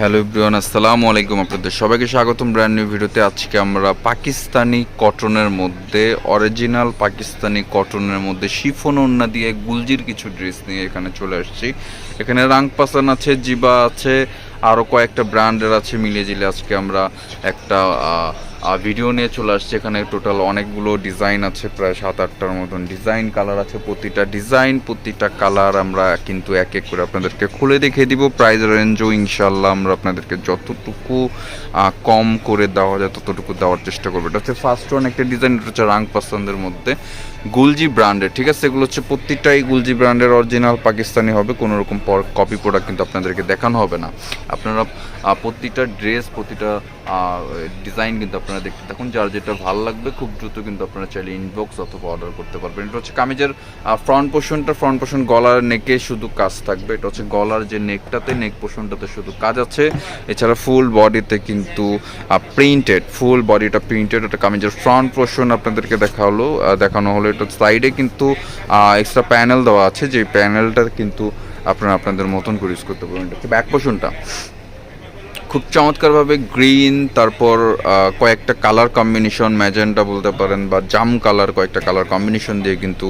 Hello ইব্রিয়ান আসসালামু আলাইকুম আপনাদের সবাইকে স্বাগতম ব্র্যান্ড নিউ ভিডিওতে। আজকে আমরা পাকিস্তানি কটনের মধ্যে, অরিজিনাল পাকিস্তানি কটনের মধ্যে শিফন ওন্না দিয়ে গুলজির কিছু ড্রেস নিয়ে এখানে চলে আসছি। এখানে রাংপাসান আছে, জিবা আছে আরও কয়েকটা ব্র্যান্ডের আছে, মিলিয়ে জিলে আজকে আমরা একটা ভিডিও নিয়ে চলে আসছে। এখানে টোটাল অনেকগুলো ডিজাইন আছে, প্রায় সাত, আটটার মতন ডিজাইন কালার আছে। প্রতিটা ডিজাইন প্রতিটা কালার আমরা কিন্তু এক এক করে আপনাদেরকে খুলে দেখিয়ে দিব। প্রাইস রেঞ্জও ইনশাল্লাহ আমরা আপনাদেরকে যতটুকু কম করে দেওয়া যায়, ততটুকু দেওয়ার চেষ্টা করব। এটা হচ্ছে ফার্স্ট ওয়ান একটা ডিজাইন এটা হচ্ছে রাং পাসন্দের মধ্যে গুলজি ব্র্যান্ডের ঠিক আছে? এগুলো হচ্ছে প্রত্যেকটাই গুলজি ব্র্যান্ডের অরিজিনাল পাকিস্তানি হবে। কোনো রকম কপি প্রোডাক্ট কিন্তু আপনাদেরকে দেখানো হবে না। আপনারা প্রতিটা ড্রেস প্রতিটা ডিজাইন কিন্তু আপনারা দেখতে থাকুন। যার যেটা ভালো লাগবে, খুব দ্রুত কিন্তু আপনারা চাইলে ইনবক্স অথবা অর্ডার করতে পারবেন। এটা হচ্ছে কামিজের ফ্রন্ট পোর্শনটা ফ্রন্ট পোর্শন গলার নেকে শুধু কাজ থাকবে। এটা হচ্ছে গলার যে নেকটাতে নেক পোর্শনটাতে শুধু কাজ আছে। এছাড়া ফুল বডিতে কিন্তু প্রিন্টেড ফুল বডিটা প্রিন্টেড এটা কামিজের ফ্রন্ট পোর্শন আপনাদেরকে দেখা হলো দেখানো হলো। এটা সাইডে কিন্তু এক্সট্রা প্যানেল দেওয়া আছে। যে প্যানেলটা কিন্তু আপনারা আপনাদের মতন করে ইউজ করতে পারবেন। এটা ব্যাক পোর্শনটা খুব চমৎকারভাবে গ্রিন, তারপর কয়েকটা কালার কম্বিনেশন, ম্যাজেন্টা বলতে পারেন বা জাম কালার কয়েকটা কালার কম্বিনেশন দিয়ে কিন্তু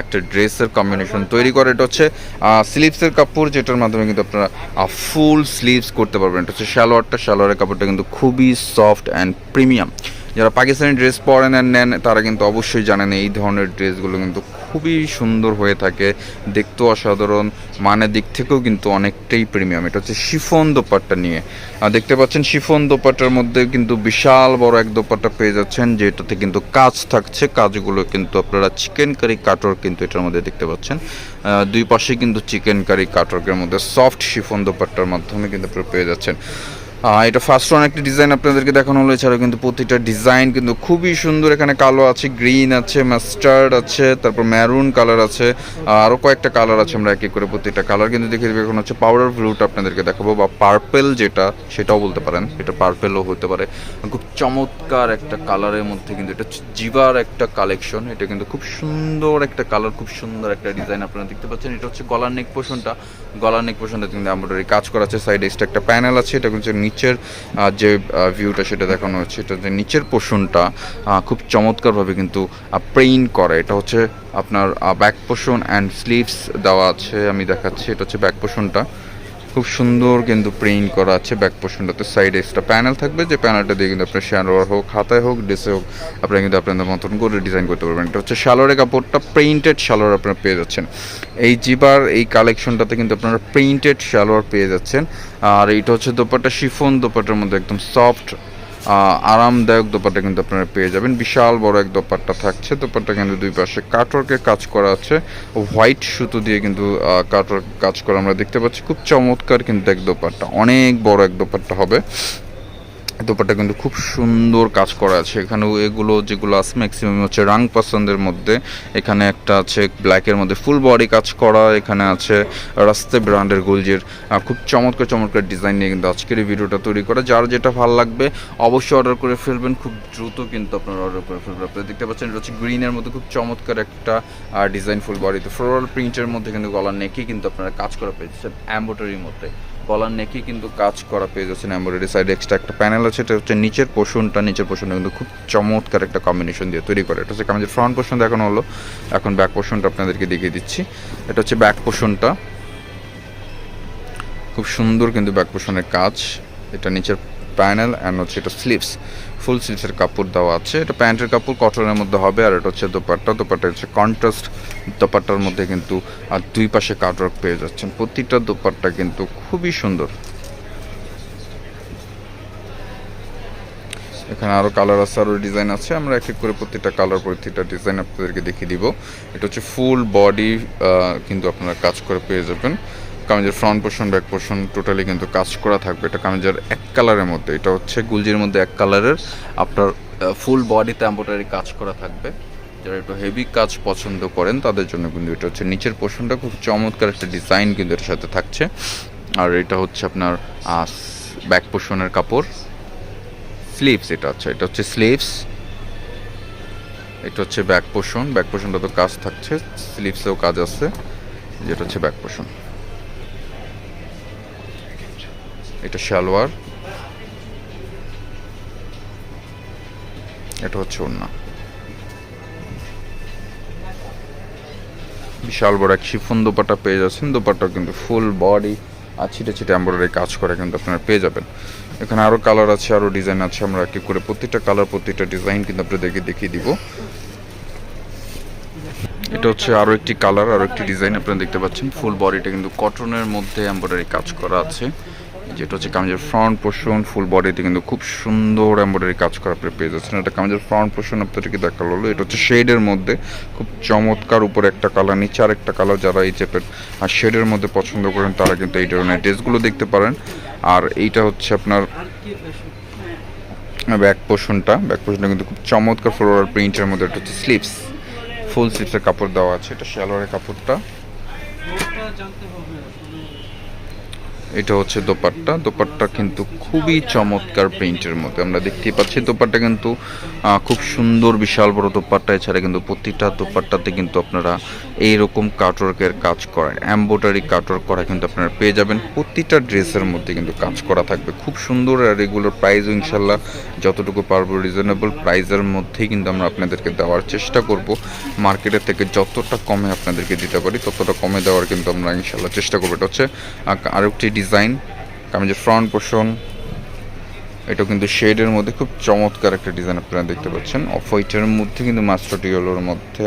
একটা ড্রেসের কম্বিনেশন তৈরি করে। এটা হচ্ছে স্লিভসের কাপড়, যেটার মাধ্যমে কিন্তু আপনারা ফুল স্লিভস করতে পারবেন। এটা হচ্ছে সালোয়ারটা, সালোয়ারের কাপড়টা কিন্তু খুবই সফট অ্যান্ড প্রিমিয়াম। যারা পাকিস্তানি ড্রেস পরেন আর নেন, তারা কিন্তু অবশ্যই জানেন এই ধরনের ড্রেসগুলো কিন্তু খুবই সুন্দর হয়ে থাকে, দেখতেও অসাধারণ, মানের দিক থেকেও কিন্তু অনেকটাই প্রিমিয়াম এটা হচ্ছে শিফন দোপাট্টা নিয়ে। দেখতে পাচ্ছেন, শিফন দোপাট্টার মধ্যে কিন্তু বিশাল বড় এক দোপাট্টা পেয়ে যাচ্ছেন, যেটাতে কিন্তু কাজ থাকছে। কাজগুলো কিন্তু আপনারা চিকেন কারি কাটর কিন্তু এটার মধ্যে দেখতে পাচ্ছেন। দুই পাশে কিন্তু চিকেন কারি কাটরকের মধ্যে সফট শিফন দোপাট্টার মাধ্যমে কিন্তু আপনারা পেয়ে যাচ্ছেন। এটা ফার্স্ট ওয়ান একটা ডিজাইন আপনাদেরকে দেখানো হলো, এছাড়াও কিন্তু প্রতিটা ডিজাইন কিন্তু খুবই সুন্দর। এখানে কালো আছে গ্রিন আছে মাস্টার্ড আছে, তারপর ম্যারুন কালার আছে আরও কয়েকটা কালার আছে আমরা এক এক করে প্রতিটা কালার কিন্তু দেখে এখন হচ্ছে পাউডার ব্লুটা আপনাদেরকে দেখাবো, বা পার্পেল যেটা, সেটাও বলতে পারেন। এটা পার্পেলও হতে পারে। খুব চমৎকার একটা কালারের মধ্যে কিন্তু এটা জিবার একটা কালেকশন এটা কিন্তু খুব সুন্দর একটা কালার খুব সুন্দর একটা ডিজাইন আপনারা দেখতে পাচ্ছেন। এটা হচ্ছে গলার নেক পোষণটা গলার নেক পর্যন্ত কিন্তু এমব্রয়ডারি কাজ করা আছে সাইডে এক্সট্রা একটা প্যানেল আছে, এটা কিন্তু নিচের যে ভিউটা সেটা দেখানো হচ্ছে, এটা যে নিচের পোর্শনটা খুব চমৎকারভাবে কিন্তু প্রেইন করে। এটা হচ্ছে আপনার ব্যাক পোষণ অ্যান্ড স্লিভস দেওয়া আছে, আমি দেখাচ্ছি, এটা হচ্ছে ব্যাক পোষণটা খুব সুন্দর কিন্তু প্রিন্ট করা আছে ব্যাক পোর্শনটাতে সাইডে এক্সট্রা প্যানেল থাকবে যে প্যানেলটা দিয়ে কিন্তু আপনার শ্যালোয়ার হোক খাতায় হোক ড্রেসে হোক, আপনারা কিন্তু আপনাদের মতন করে ডিজাইন করতে পারবেন। এটা হচ্ছে শ্যালোয়ারের কাপড়টা প্রিন্টেড শ্যালোয়ার আপনারা পেয়ে যাচ্ছেন। এই জিবার, এই কালেকশনটাতে কিন্তু আপনারা প্রিন্টেড শ্যালোয়ার পেয়ে যাচ্ছেন। আর এইটা হচ্ছে দোপাটা শিফন দোপাটার মধ্যে একদম সফট আরামদায়ক দোপাট্টা কিন্তু আপনারা পেয়ে যাবেন। বিশাল বড় এক দোপাট্টা থাকছে। দোপাট্টা কিন্তু দুই পাশে কাটওয়ার্কে কাজ করা আছে। হোয়াইট সুতো দিয়ে কিন্তু কাটওয়ার্ক কাজ করা আমরা দেখতে পাচ্ছি। খুব চমৎকার কিন্তু এক দোপাট্টা। অনেক বড় এক দোপাট্টা হবে। দোপাট্টা কিন্তু খুব সুন্দর কাজ করা আছে। এখানেও এগুলো যেগুলো আছে ম্যাক্সিমাম হচ্ছে রাং পছন্দের মধ্যে। এখানে একটা আছে ব্ল্যাকের মধ্যে ফুল বডি কাজ করা। এখানে আছে রাস্তে ব্র্যান্ডের গোলজের খুব চমৎকার চমৎকার ডিজাইন নিয়ে কিন্তু আজকের এই ভিডিওটা তৈরি করা। যার যেটা ভালো লাগবে, অবশ্যই অর্ডার করে ফেলবেন। খুব দ্রুত কিন্তু আপনারা অর্ডার করে ফেলবেন। আপনারা দেখতে পাচ্ছেন, এটা হচ্ছে গ্রিনের মধ্যে খুব চমৎকার একটা ডিজাইন ফুল বডিতে ফ্লোরাল প্রিন্টের মধ্যে কিন্তু গলার নেকি কিন্তু আপনারা কাজ করা পেয়েছেন অ্যাম্বোটারির মধ্যে। গলার নেকি কিন্তু কাজ করা পেয়ে যাচ্ছেন এমব্রয়ডারি সাইড এক্সট্রা একটা প্যানেল আছে, এটা হচ্ছে নিচের পোষণটা নিচের পোষণটা কিন্তু খুব চমৎকার একটা কম্বিনেশন দিয়ে তৈরি করে। এটা হচ্ছে আমাদের ফ্রন্ট পোষণ দেখানো হলো, এখন ব্যাক পোষণটা আপনাদেরকে দেখিয়ে দিচ্ছি। এটা হচ্ছে ব্যাক পোষণটা। খুব সুন্দর কিন্তু ব্যাক পোষণের কাজ। এটা নিচের প্যানেল অ্যান্ড হচ্ছে এটা স্লিভস ফুল স্লিভসের কাপড় দেওয়া আছে। এটা প্যান্টের কাপড় কটনের মধ্যে হবে আর এটা হচ্ছে দোপাট্টা। দোপাট্টা হচ্ছে কন্ট্রাস্ট দোপাট্টার মধ্যে কিন্তু আর দুই পাশে কাটওয়ার্ক পেয়ে যাচ্ছেন। প্রতিটা দোপাট্টা কিন্তু খুবই সুন্দর। এখানে আরও কালার আছে আরও ডিজাইন আছে। আমরা এক এক করে প্রত্যেকটা কালার প্রত্যেকটা ডিজাইন আপনাদেরকে দেখিয়ে দিব। এটা হচ্ছে ফুল বডি কিন্তু আপনারা কাজ করে পেয়ে যাবেন। কামিজের front portion back portion totally কিন্তু কাজ করা থাকবে। এটা কামিজের এক কালারের মধ্যে। এটা হচ্ছে গুলজির মধ্যে এক কালারের আপনার ফুল বডিতে এম্বোটারি কাজ করা থাকবে। যারা একটু হেভি কাজ পছন্দ করেন, তাদের জন্য কিন্তু এটা হচ্ছে নিচের পোর্শনটা খুব চমৎকার একটা ডিজাইন কিন্তু এর সাথে থাকছে। আর এটা হচ্ছে আপনার ব্যাক পোর্শনের কাপড়। স্লিভস এটা হচ্ছে। এটা হচ্ছে স্লিভস এটা হচ্ছে ব্যাক পোর্শন ব্যাক পোর্শনটা তো কাজ থাকছে। স্লিভসেও কাজ আছে। যেটা হচ্ছে ব্যাক পোর্শন এটা সালোয়ার। এটা হচ্ছে ওন্না বিশাল বড় এক শিফন দোপাটা পেয়ে যাচ্ছেন। দোপাটা কিন্তু ফুল বডি। আর ছিটে ছিটে এম্বয়ডারি কাজ করে কিন্তু আপনারা পেয়ে যাবেন। এখানে আরও কালার আছে আরও ডিজাইন আছে। আমরা এক করে প্রত্যেকটা কালার প্রত্যেকটা ডিজাইন কিন্তু আপনাদেরকে দেখিয়ে দিব। এটা হচ্ছে আরও একটি কালার আরও একটি ডিজাইন আপনারা দেখতে পাচ্ছেন। ফুল বডিটা কিন্তু কটনের মধ্যে এম্বয়ডারি কাজ করা আছে। যেটা হচ্ছে কামিজের ফ্রন্ট পোর্শন ফুল বডিতে কিন্তু খুব সুন্দর এম্বয়ডারি কাজ করা আপনি পেয়ে যাচ্ছেন। এটা কামিজের ফ্রন্ট পোর্শন আপনাদেরকে দেখাল হলো। এটা হচ্ছে শেডের মধ্যে খুব চমৎকার উপরে একটা কালার নিচে আর একটা কালার যারা এই টাইপের আর শেডের মধ্যে পছন্দ করেন, তারা কিন্তু এই ধরনের ড্রেসগুলো দেখতে পারেন। আর এইটা হচ্ছে আপনার ব্যাক পোর্শনটা ব্যাক পোর্শনটা কিন্তু খুব চমৎকার ফ্লোরাল প্রিন্টের মধ্যে। এটা হচ্ছে স্লিপস ফুল স্লিপসের কাপড় দেওয়া আছে। এটা শ্যালোয়ারের কাপড়টা। এটা হচ্ছে দোপাট্টা। দোপাট্টা কিন্তু খুবই চমৎকার প্রিন্টের মধ্যে। আমরা দেখতেই পাচ্ছি দোপাট্টা কিন্তু খুব সুন্দর, বিশাল বড় দোপাট্টা। এছাড়া কিন্তু প্রতিটা দোপাট্টাতে কিন্তু আপনারা এইরকম কাটওয়ার্কের কাজ করা এম্বোটারি কাটওয়ার্ক করা কিন্তু আপনারা পেয়ে যাবেন। প্রতিটা ড্রেসের মধ্যে কিন্তু কাজ করা থাকবে। খুব সুন্দর আর এগুলোর প্রাইসও ইনশাল্লাহ যতটুকু পারব রিজনেবল প্রাইসের মধ্যেই কিন্তু আমরা আপনাদেরকে দেওয়ার চেষ্টা করব। মার্কেটের থেকে যতটা কমে আপনাদেরকে দিতে পারি, ততটা কমে দেওয়ার কিন্তু আমরা ইনশাল্লাহ চেষ্টা করব। এটা হচ্ছে আরেকটি ডিজাইন কামিজের ফ্রন্ট পোর্শন এটা কিন্তু শেডের মধ্যে খুব চমৎকার একটা ডিজাইন আপনারা দেখতে পাচ্ছেন। অফ হোয়াইটের মধ্যে কিন্তু মাস্টার ইয়েলোর মধ্যে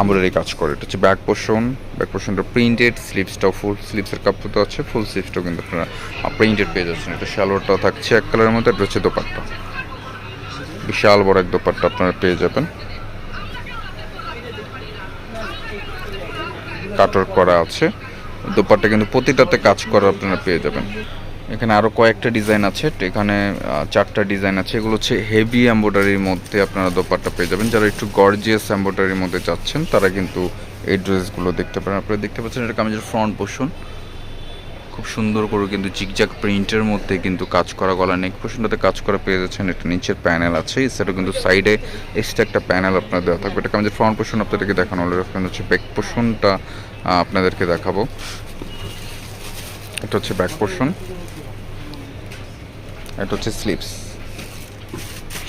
আমরারই কাজ করে। এটা হচ্ছে ব্যাক পোর্শন ব্যাক পোর্শনটা প্রিন্টেড স্লিপসটাও ফুল স্লিপসের কাপড় তো আছে ফুল স্লিপসটাও কিন্তু আপনারা প্রিন্টেড পেয়ে যাচ্ছেন। এটা সালোয়ারটাও থাকছে এক কালারের মধ্যে, এটা হচ্ছে দোপাট্টা। বিশাল বড় এক দোপাট্টা আপনারা পেয়ে যাবেন। কাটর করা আছে। দোপাট্টা কিন্তু প্রতিটাতে কাজ করা আপনারা পেয়ে যাবেন। এখানে আরও কয়েকটা ডিজাইন আছে এখানে চারটা ডিজাইন আছে। এগুলো হচ্ছে হেভি এম্ব্রয়ডারির মধ্যে আপনারা দোপাট্টা পেয়ে যাবেন। যারা একটু গর্জিয়াস এম্ব্রয়ডারির মধ্যে চাচ্ছেন, তারা কিন্তু এই ড্রেসগুলো দেখতে পারেন। আপনারা দেখতে পাচ্ছেন এটা কামিজের ফ্রন্ট পোর্শন। খুব সুন্দর করে কিন্তু জিগজাক প্রিন্টের মধ্যে কিন্তু কাজ করা গলা নেক পোর্শনটাতে কাজ করা পেয়ে যাচ্ছেন। এটা নিচের প্যানেল আছে, এছাড়াও কিন্তু সাইডে এক্সট্রা একটা প্যানেল আপনার দেওয়া থাকবে। এটা কামিজের ফ্রন্ট পোর্শন আপনাদেরকে দেখানো হলো। হচ্ছে ব্যাক পোর্শনটা আপনাদেরকে দেখাবো। এটা হচ্ছে ব্যাক পোর্শন এটা হচ্ছে স্লিপস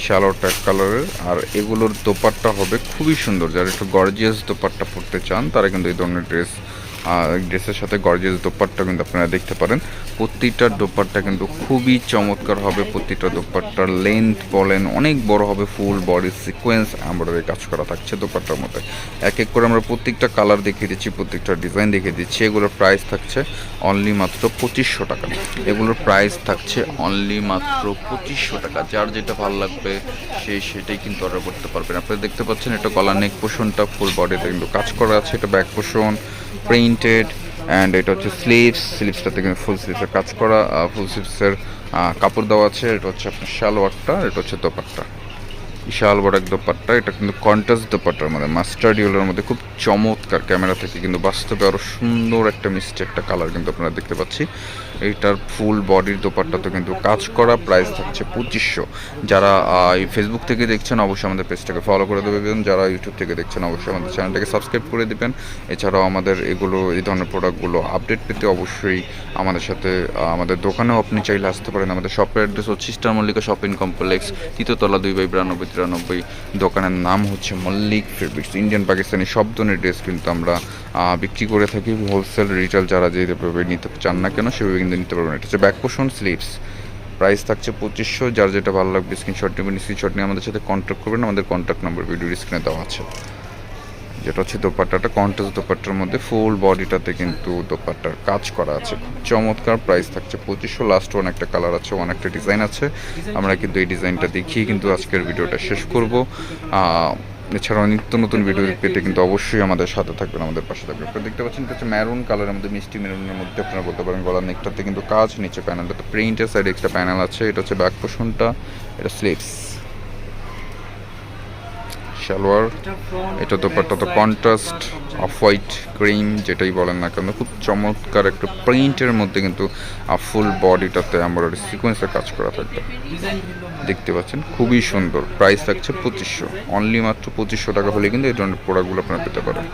শ্যালো ট্যাক কালারের আর এগুলোর দোপাট্টা হবে খুবই সুন্দর। যারা একটু গর্জিয়াস দোপাট্টা পরতে চান, তারা কিন্তু এই ধরনের ড্রেস ড্রেসের সাথে গর্জিয়াস দোপাট্টা কিন্তু আপনারা দেখতে পারেন। প্রতিটার দোপাট্টা কিন্তু খুবই চমৎকার হবে। প্রতিটা দোপাট্টার লেন্থ বলেন, অনেক বড় হবে ফুল বডি সিকোয়েন্স এমব্রয়ডারি কাজ করা থাকছে দোপাট্টার মধ্যে। এক এক করে আমরা প্রত্যেকটা কালার দেখিয়ে দিচ্ছি, প্রত্যেকটা ডিজাইন দেখিয়ে দিচ্ছি। এগুলোর প্রাইস থাকছে অনলি মাত্র পঁচিশশো টাকা। এগুলোর প্রাইস থাকছে অনলি মাত্র পঁচিশশো টাকা। যার যেটা ভালো লাগবে সেই সেটাই কিন্তু অর্ডার করতে পারবেন আপনারা দেখতে পাচ্ছেন এটা গলা নেক পোষণটা ফুল বডিতে কিন্তু কাজ করা আছে। এটা ব্যাক পোষণ প্রিন্টেড অ্যান্ড এটা হচ্ছে স্লিভস স্লিভসটাতে কিন্তু ফুল স্লিভসের কাজ করা ফুল স্লিভসের কাপড় দেওয়া আছে। এটা হচ্ছে আপনার সালোয়ারটা এটা হচ্ছে দোপাট্টা। বিশাল বড় এক দোপাট্টা। এটা কিন্তু কন্টাস দোপাট্টার মধ্যে, মাস্টার্ড ইউলোর মধ্যে খুব চমৎকার ক্যামেরা থেকে কিন্তু বাস্তবে আরও সুন্দর একটা মিষ্টি একটা কালার কিন্তু আপনারা দেখতে পাচ্ছি। এইটার ফুল বডির দোপাট্টাতে কিন্তু কাজ করা প্রাইস থাকছে পঁচিশশো। যারা এই ফেসবুক থেকে দেখছেন, অবশ্যই আমাদের পেজটাকে ফলো করে দেবেন যারা ইউটিউব থেকে দেখছেন, অবশ্যই আমাদের চ্যানেলটাকে সাবস্ক্রাইব করে দেবেন। এছাড়াও আমাদের এগুলো, এই ধরনের প্রোডাক্টগুলো আপডেট পেতে অবশ্যই আমাদের সাথে আমাদের দোকানেও আপনি চাইলে আসতে পারেন। আমাদের শপের অ্যাড্রেস হচ্ছে স্টার মল্লিকা শপিং কমপ্লেক্স তৃতীয়তলা দুই বাই বিরানব্বই তিরানব্বই দোকানের নাম হচ্ছে মল্লিক ফেব্রিক্স ইন্ডিয়ান পাকিস্তানি সব ধরনের ড্রেস কিন্তু আমরা বিক্রি করে থাকি। হোলসেল রিটেল যারা যেভাবে নিতে চান না কেন, সেভাবে কিন্তু নিতে পারবেন। এটা হচ্ছে ব্যাক পোষণ স্লিভস প্রাইস থাকছে পঁচিশশো। যার যেটা ভালো লাগবে স্ক্রিনশট নেবেন। স্ক্রিনশট নিয়ে আমাদের সাথে কন্ট্যাক্ট করবেন। আমাদের কন্ট্যাক্ট নাম্বার ভিডিও স্ক্রিনে দেওয়া আছে। যেটা হচ্ছে দোপাট্টাটা কন্টাস দোপাট্টার মধ্যে ফুল বডিটাতে কিন্তু দোপাট্টার কাজ করা আছে। চমৎকার প্রাইস থাকছে পঁচিশশো লাস্ট ওয়ান একটা কালার আছে ওয়ান একটা ডিজাইন আছে। আমরা কিন্তু এই ডিজাইনটা দেখিয়ে কিন্তু আজকের ভিডিওটা শেষ করব। এছাড়াও নিত্য নতুন ভিডিও পেতে কিন্তু অবশ্যই আমাদের সাথে থাকবেন, আমাদের পাশে থাকবেন। আপনারা দেখতে পাচ্ছেন, এটা হচ্ছে ম্যারুন কালারের মধ্যে, মিষ্টি মেরুনের মধ্যে আপনারা বলতে পারেন, গলার নেকটাতে কিন্তু কাজ, নিচে প্যানেলটাতে প্রিন্টের সাইডে একটা প্যানেল আছে। এটা হচ্ছে ব্যাক পোষণটা এটা স্লিভস সালোয়ার এটা দোপাট্টা তো কন্ট্রাস্ট অফ হোয়াইট ক্রিম যেটাই বলেন না কেন, খুব চমৎকার একটা প্রিন্টের মধ্যে কিন্তু ফুল বডিটাতে আমার সিকোয়েন্সের কাজ করা থাকবে। দেখতে পাচ্ছেন, খুবই সুন্দর। প্রাইস থাকছে পঁচিশশো। অনলি মাত্র পঁচিশশো টাকা হলে কিন্তু এই ধরনের প্রোডাক্টগুলো আপনারা পেতে পারেন।